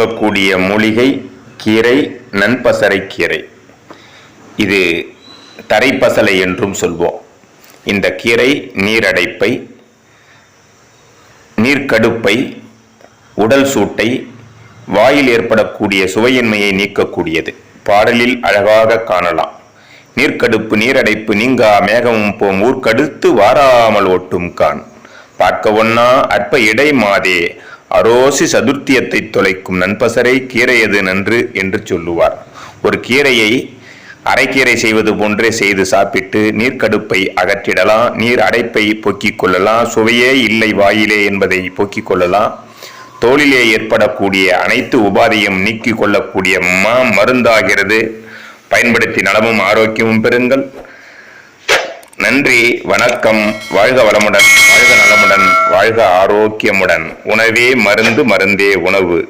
பார்க்கக்கூடிய மூலிகை கீரை நண்பசரை கீரை. இது தரைப்பசலை என்றும் சொல்வோம். இந்த கீரை நீரடைப்பை நீர்க்கடுப்பை உடல் சூட்டை வாயில் ஏற்படக்கூடிய சுவையின்மையை நீக்கக்கூடியது. பாடலில் அழகாக காணலாம். நீர்க்கடுப்பு நீரடைப்பு நீங்கா மேகமும் போம் ஊர்க்கடுத்து வாராமல் ஒட்டும் கான். பார்க்க ஒன்னா அற்ப இடை மாதே அரோசி சதுர்த்தியத்தை தொலைக்கும் நண்பசரை கீரையது நன்று? என்று சொல்லுவார். ஒரு கீரையை அரைக்கீரை செய்வது போன்றே செய்து சாப்பிட்டு நீர்க்கடுப்பை அகற்றிடலாம் நீர் அடைப்பை போக்கிக் கொள்ளலாம் சுவையே இல்லை வாயிலே என்பதை போக்கிக் கொள்ளலாம். தோளிலே ஏற்படக்கூடிய அனைத்து உபாதையும் நீக்கிக் கொள்ளக்கூடிய மா மருந்தாகிறது. பயன்படுத்தி நலமும் ஆரோக்கியமும் பெறுங்கள். நன்றி வணக்கம் வாழ்க வளமுடன் வாழ்க நலமுடன். வாழ்க ஆரோக்கியமுடன். உணவே மருந்து மருந்தே உணவு.